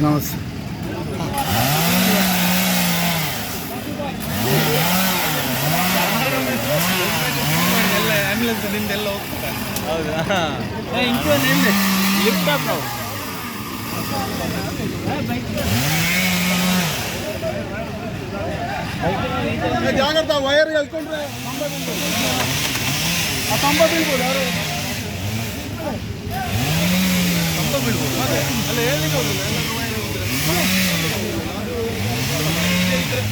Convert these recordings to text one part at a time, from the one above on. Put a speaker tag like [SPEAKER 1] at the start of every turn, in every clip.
[SPEAKER 1] ನಮಸ್ತೆ
[SPEAKER 2] ಆ್ಯಂಬುಲೆನ್ಸ್ ನಿಮ್ದೆಲ್ಲ ಹೋಗ್ತಾರೆ ಹೌದಾ? ಇಂಕ್ಲೂನ್ ಎಲ್ಲಿ ಲಿಫ್ಟ್ ಅಪ್ ನಾವು
[SPEAKER 1] జాగ్రత్త వైర్ వెళ్తుంటే ఆ
[SPEAKER 2] పంప బిల్బోర్డ్ ఎవరు పంప బిల్బోర్డ్ అలా ఏది ఇక్కడ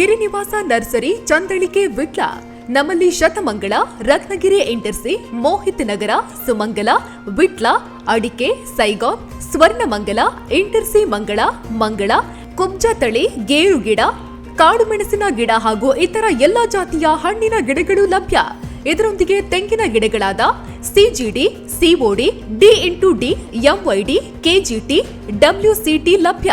[SPEAKER 3] ಗಿರಿನಿವಾಸ ನರ್ಸರಿ ಚಂದಳಿಕೆ ವಿಟ್ಲ. ನಮ್ಮಲ್ಲಿ ಶತಮಂಗಳ, ರತ್ನಗಿರಿ ಇಂಟರ್ಸಿ, ಮೋಹಿತ್ ನಗರ, ಸುಮಂಗಲ, ವಿಟ್ಲ, ಅಡಿಕೆ ಸೈಗಾನ್ ಸ್ವರ್ಣಮಂಗಲ, ಇಂಟರ್ಸಿ ಮಂಗಳ ಮಂಗಳ ಕುಬ್ಜ ತಳಿ ಗೇರು ಗಿಡ ಕಾಡು ಮೆಣಸಿನ ಗಿಡ ಹಾಗೂ ಇತರ ಎಲ್ಲಾ ಜಾತಿಯ ಹಣ್ಣಿನ ಗಿಡಗಳು ಲಭ್ಯ. ಇದರೊಂದಿಗೆ ತೆಂಗಿನ ಗಿಡಗಳಾದ CGD COD D into D MYD KGT WCT ಲಭ್ಯ.